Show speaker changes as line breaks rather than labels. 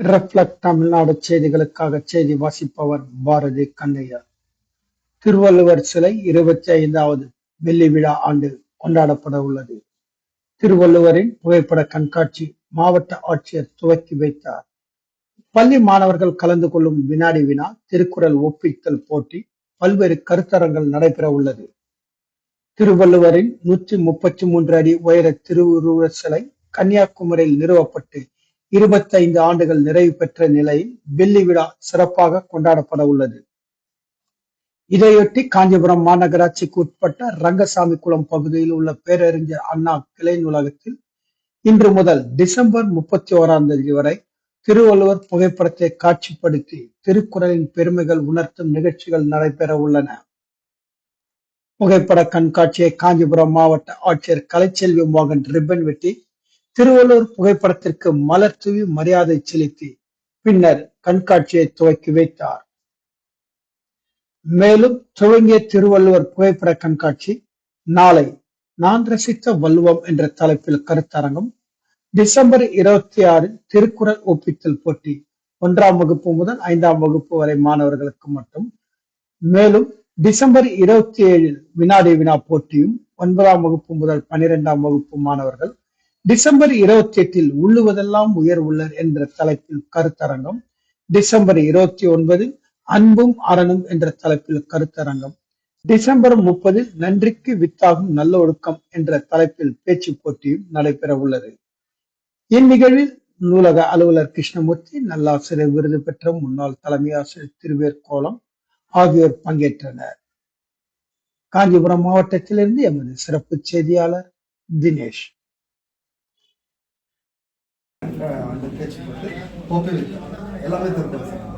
Reflect Tamil Nadu செய்திகளுக்காக செய்தி வாசிப்பவர் பாரதி கண்ணையர். திருவள்ளுவர் சிலை இருபத்தி ஐந்தாவது வெள்ளி விழா ஆண்டு கொண்டாடப்பட உள்ளது. திருவள்ளுவரின் புகைப்பட கண்காட்சி மாவட்ட ஆட்சியர் துவக்கி வைத்தார். பள்ளி மாணவர்கள் கலந்து கொள்ளும் வினாடி வினா திருக்குறள் ஒப்பித்தல் போட்டி பல்வேறு கருத்தரங்கள் நடைபெற உள்ளது. திருவள்ளுவரின் நூற்றி முப்பத்தி மூன்று அடி உயர திருவுருவ சிலை கன்னியாகுமரியில் நிறுவப்பட்டு இருபத்தைந்து ஆண்டுகள் நிறைவு பெற்ற நிலையில் வெள்ளி விழா சிறப்பாக கொண்டாடப்பட உள்ளது. இதையொட்டி காஞ்சிபுரம் மாநகராட்சிக்கு உட்பட்ட ரங்கசாமி குளம் பகுதியில் உள்ள பேரறிஞர் அண்ணா கிளை நூலகத்தில் இன்று முதல் டிசம்பர் முப்பத்தி ஓராம் தேதி வரை திருவள்ளுவர் புகைப்படத்தை காட்சிப்படுத்தி திருக்குறளின் பெருமைகள் உணர்த்தும் நிகழ்ச்சிகள் நடைபெற உள்ளன. புகைப்பட கண்காட்சியை காஞ்சிபுரம் மாவட்ட ஆட்சியர் கலைச்செல்வி மோகன் ரிப்பன் வெட்டி திருவள்ளுவர் புகைப்படத்திற்கு மலர் தூவி மரியாதை செலுத்தி பின்னர் கண்காட்சியை துவக்கி வைத்தார். மேலும் துவங்கிய திருவள்ளுவர் புகைப்பட கண்காட்சி நாளை நான் ரசித்த வல்லுவம் என்ற தலைப்பில் கருத்தரங்கம். டிசம்பர் இருபத்தி ஆறில் திருக்குறள் ஒப்பித்தல் போட்டி ஒன்றாம் வகுப்பு முதல் ஐந்தாம் வகுப்பு வரை மாணவர்களுக்கு மட்டும். மேலும் டிசம்பர் இருபத்தி ஏழில் வினாடி வினா போட்டியும் ஒன்பதாம் வகுப்பு முதல் பனிரெண்டாம் வகுப்பு மாணவர்கள் டிசம்பர் இருபத்தி எட்டில் உள்ளுவதெல்லாம் உயர் உள்ளர் என்ற தலைப்பில் கருத்தரங்கம். டிசம்பர் இருபத்தி ஒன்பது அன்பும் அறனும் என்ற தலைப்பில் கருத்தரங்கம். டிசம்பர் முப்பதில் நன்றிக்கு வித்தாகும் நல்லொழுக்கம் என்ற தலைப்பில் பேச்சு போட்டியும் நடைபெற உள்ளது. இந்நிகழ்வில் நூலக அலுவலர் கிருஷ்ணமூர்த்தி நல்லாசிரியர் விருது பெற்ற முன்னாள் தலைமை ஆசிரியர் திருவேற்கோளம் ஆகியோர் பங்கேற்றனர். காஞ்சிபுரம் மாவட்டத்திலிருந்து எமது சிறப்பு செய்தியாளர் தினேஷ்.
அந்த பேச்சு போட்டு ஒப்பி வைத்தார் எல்லாமே திருப்பதி சார்